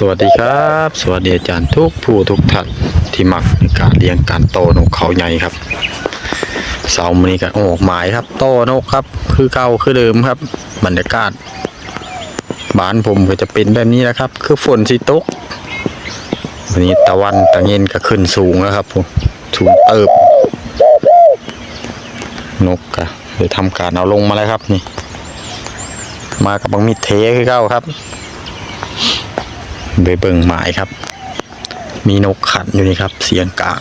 สวัสดีครับ สวัสดีอาจารย์ทุกผู้ทุกท่านที่มักในการเลี้ยงการโตนกเขาใหญ่ครับเสาร์มอนี้ก็ออกหมายครับ โตนกครับ คือเก่าคือเดิมครับ บรรยากาศบ้านผมก็จะเป็นแบบนี้นะครับ คือฝนสิตกวันนี้ตะวันตะเย็นก็ขึ้นสูงแล้วครับผมสูงเติบ นกก็เลยทำการเอาลงมาแล้วครับนี่ มากับบังมิดเทคือเก่าครับ ไปเบิ่งหมายครับ มีนกขันอยู่นี่ครับ เสียงกลาง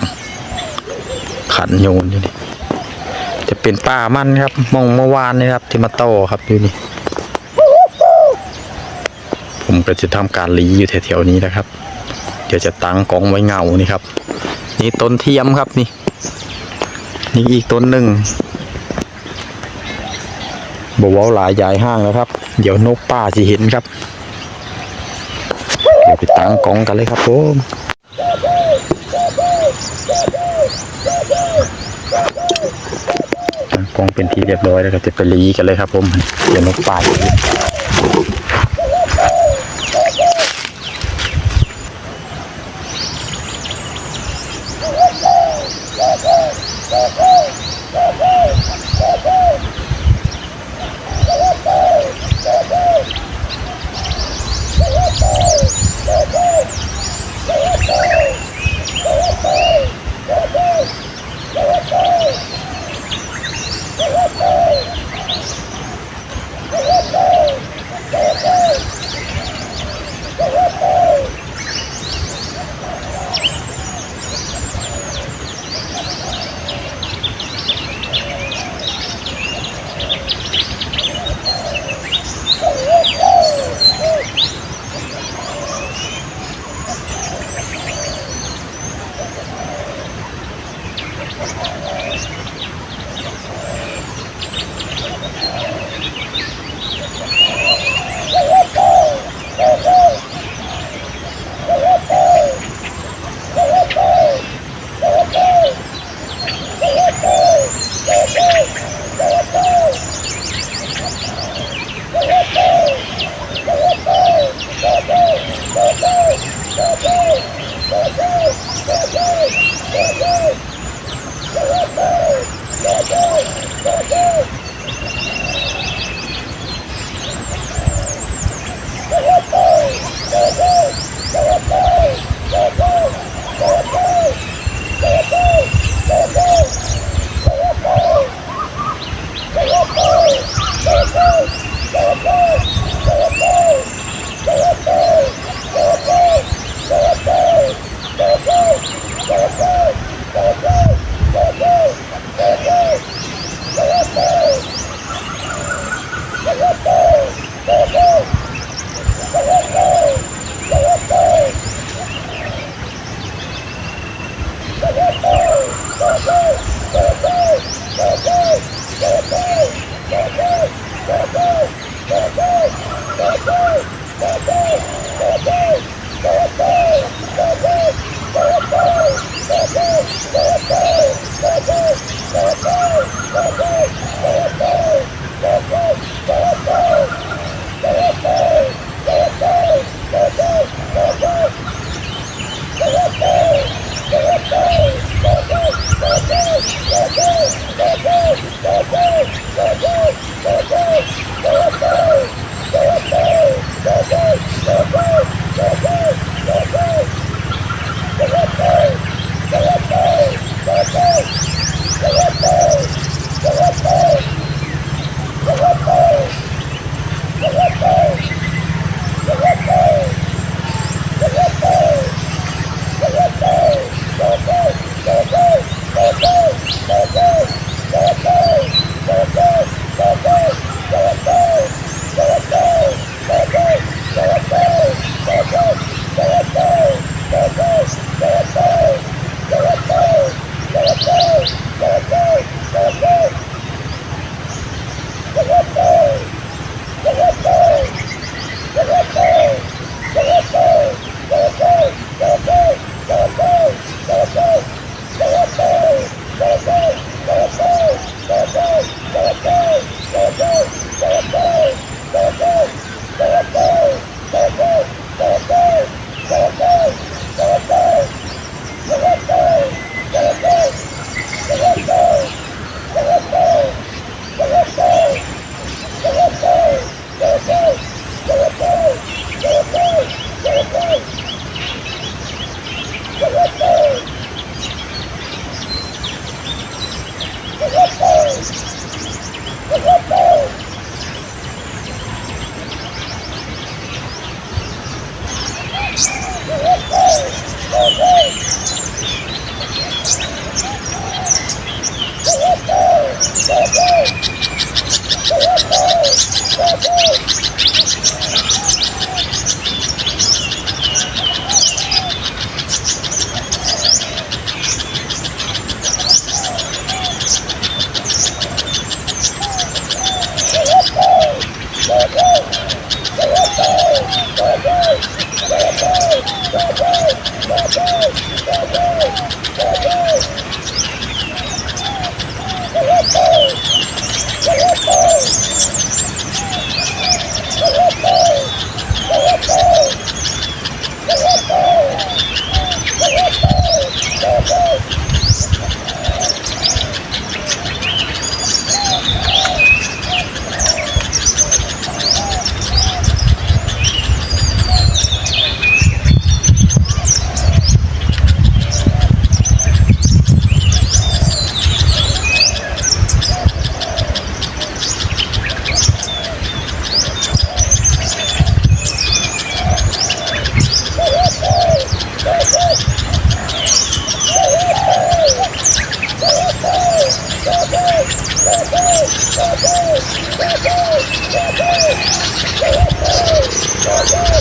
ขันโยนอยู่นี่จะเป็นป่ามันครับมองเมื่อวานนี่ครับ ที่มาโตครับอยู่นี่ ผมก็จะทำการลีอยู่แถวๆนี้นะครับ เดี๋ยวจะตั้งกองไว้เงานี่ครับ นี่ต้นเทียมครับนี่ นี่อีกต้นหนึ่งบอกว่าหลายยายห้างแล้วครับ เดี๋ยวนกป่าจะเห็นครับ ดี๋ยวไปตั้งกองกันเลยครับผมตั้งกองเป็นที่เรียบร้อยแล้วก็จะไปรีกันเลยครับผมเดี๋ยวนกป่า Go, go, go, go, go. Yeah.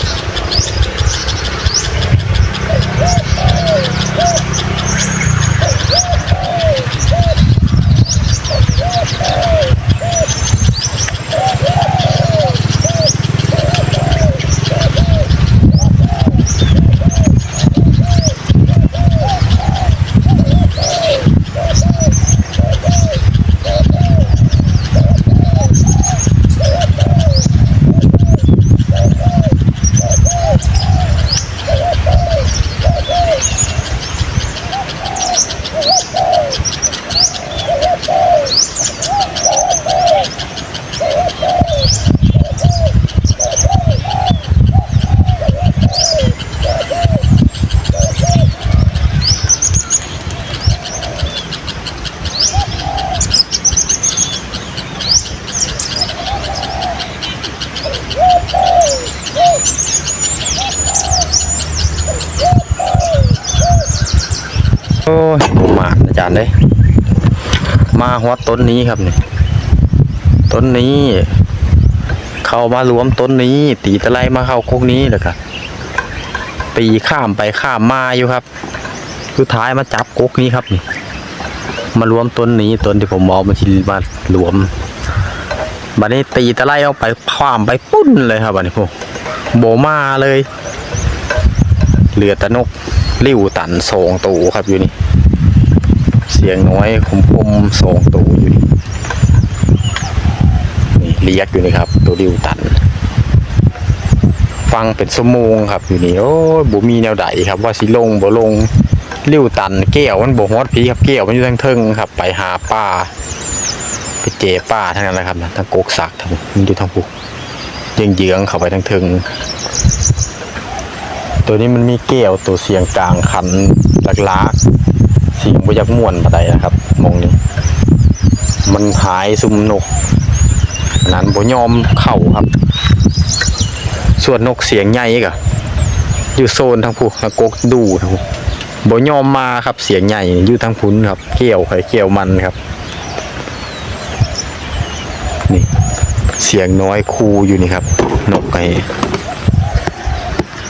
โอ้ยผมมาอาจารย์เลยมาหัวต้นนี้ครับนี่ต้นนี้ เข้ามารวมต้นนี้ ตีตะไลมาเข้าโคกนี้เลยครับตีข้ามไปข้ามมาอยู่ครับสุดท้ายมาจับโคกนี้ครับนี่มารวมต้นนี้ต้นที่ผมมองมันที่มารวมบัดนี้ตีตะไลเอาไปความไปปุ้นเลยครับบัดนี้พวกโบมาเลยเหลือตะนก ริ้วตันสองตูครับอยู่นี่ เสียงน้อยคมคมสองตูอยู่นี่นี่เรียกอยู่นี่ครับ ตัวริ้วตัน ฟังเป็นสมงครับอยู่นี่โอ้บ่มีแนวใดครับ ว่าสิลงบ่ลงริ้วตันแก้วมันบ่ฮอดพีครับแก้วมันอยู่ทางเทิงครับ ไปหาป้าไปเจป้าทั้งนั้นแหละครับทั้งโกกสักทั้งมันอยู่ทางผูเยื้องๆเข้าไปทางเทิง ตัวนี้มันมีแก้วตัวเสียงกลางคันหลักๆเสียงบยักม่วนปะไดนะครับมองนี้ มันหายซุมนกนั้นบ่ยอมเข้าครับ ส่วนนกเสียงใหญ่ก็อยู่โซนทางผู้ทางกกดูทางผู้บ่ยอมมาครับเสียงใหญ่อยู่ทางพุ้นครับ เกี่ยวไข่เกี่ยวมันครับนี่เสียงน้อยคูอยู่นี่ครับ นกไอ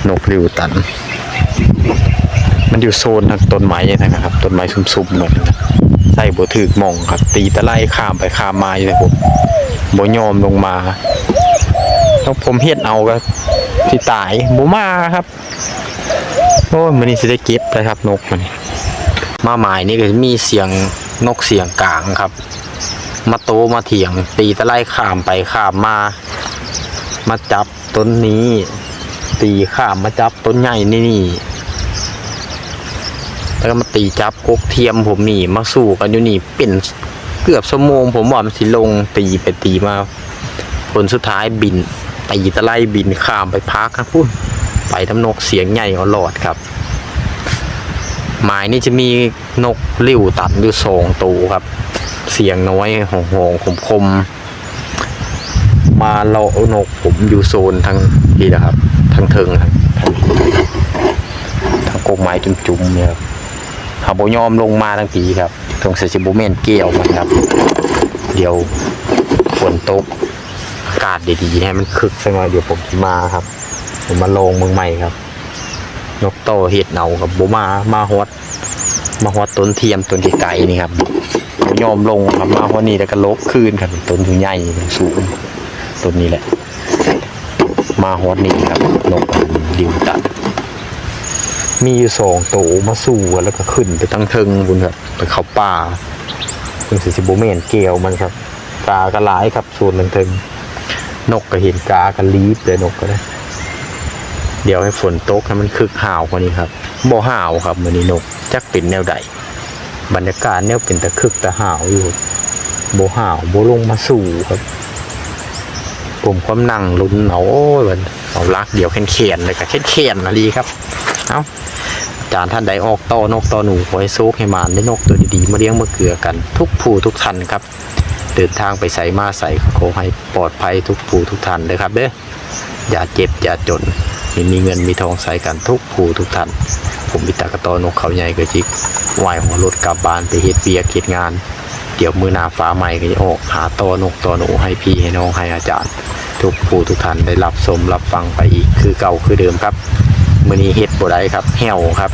นกริวตัน มันอยู่โซนทางต้นไม้นะครับต้นไม้ซุ่มๆหมดใส่บัวถือกมองครับ ตีตะไลข้ามไปข้ามมาอยู่เลยผมบ่ยอมลงมาแล้วผมเฮ็ดเอาก็ที่ตายบ่มาครับโอ้ยมันนี่สิได้เก็บเลยครับนกมันมาหมายนี่ก็มีเสียงนกเสียงกลางครับ มาโตมาเถียง ตีตะไลข้ามไปข้ามมา มาจับต้นนี้ ตีข้ามมาจับต้นใหญ่นี่นี่แล้วก็มาตีจับกกเทียมผมนี่มาสู้กันอยู่นี่เป็นเกือบชั่วโมง ผมว่ามันสิลงตีไปตีมา ผลสุดท้ายบินตีตะไลบินข้ามไปพักครับพุ่นไปทำนกเสียงใหญ่อลอดครับหมายนี่จะมีนกริ้วตัดอยู่สองตัวครับ เสียงน้อยหองหองคมคมมาเลาะนกผมอยู่โซนทางนี่นะครับ ทางเทิงครับทางทางกกไม้จุ่มๆเนี่ยครับหาโบยอมลงมาทั้งปีครับตรงเซซิโบเมนเกี่ยวมันครับ เดี๋ยวฝนตกอากาศดีๆให้มันคึกสักหน่อยเดี๋ยวผมมาครับ ผมมาลงเมืองใหม่ครับ นกโตเห็ดเหนาครับโบมามาฮอดมาฮอดต้นเทียมต้นไกลๆนี่ครับยอมลงครับมาฮอดนี่แล้วก็ลบคืนครับต้นถึงใหญ่สูงต้นนี้แหละ มาฮอตนี่ครับนกดิวตัด มีอยู่สองตัวมาสู่แล้วก็ขึ้นไปทั้งเทิงบุญครับไปเข้าป่าเพิ่งสิสิบูเมนเกลียวมันครับกาก็หลายครับส่วนหนึ่งเทิงนกก็เห็นกาก็ลีบเลยนกก็ได้เดี๋ยวให้ฝนตกให้มันคึกห่าวกว่านี้ครับบ่ห่าวครับมือนี้นกจักเป็นแนวใดบรรยากาศแนวเป็นตะคึกตะห่าวอยู่บ่ห่าวบ่ลงมาสู่ครับ ผมความนั่งลุ้นเอาโอ้ยมันเอาลักเดี๋ยวแขนๆเลยกับแขนๆนะดีครับเอาอาจารย์ท่านใดออกต่อนกต่อหนูขอให้โซกให้มานได้นกตัวดีๆมาเลี้ยงมาเกลือกัน ทุกผู้ทุกท่านครับ เดินทางไปใส่มาใส่ขอให้ปลอดภัยทุกผู้ทุกท่านเลยครับเด้ออย่าเจ็บอย่าจนมีมีเงินมีทองใส่กันทุกผู้ทุกท่านผมมีตากระตอนกเขาใหญ่กระจิกวายหัวรถกลับบ้านไปเฮ็ดเบียกเฮ็ดงาน เดี๋ยวมือหนาฟ้าใหม่ก็จะออกหาตอนกตอหนูให้พี่ให้น้องให้อาจารย์ ทุกผู้ทุกท่านได้รับชมรับฟังไปอีกคือเก่าคือเดิมครับมือนี้เฮ็ดบ่ได้ครับแหวครับ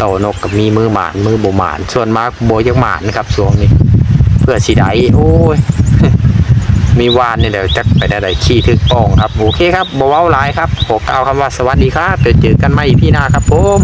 ต่านกกับมีมือหมานมือบ่หมานส่วนมากบ่อยังหมานครับช่วงนี้ เพื่อสิได้โอ้ยมีวานนี่แหละจักไปได้ใดขี้ทึกป้องครับ โอเคครับบ่เว้าหลายครับขอกล่าวคำว่าสวัสดีครับเดี๋ยวเจอกันใหม่พี่หน้าครับผม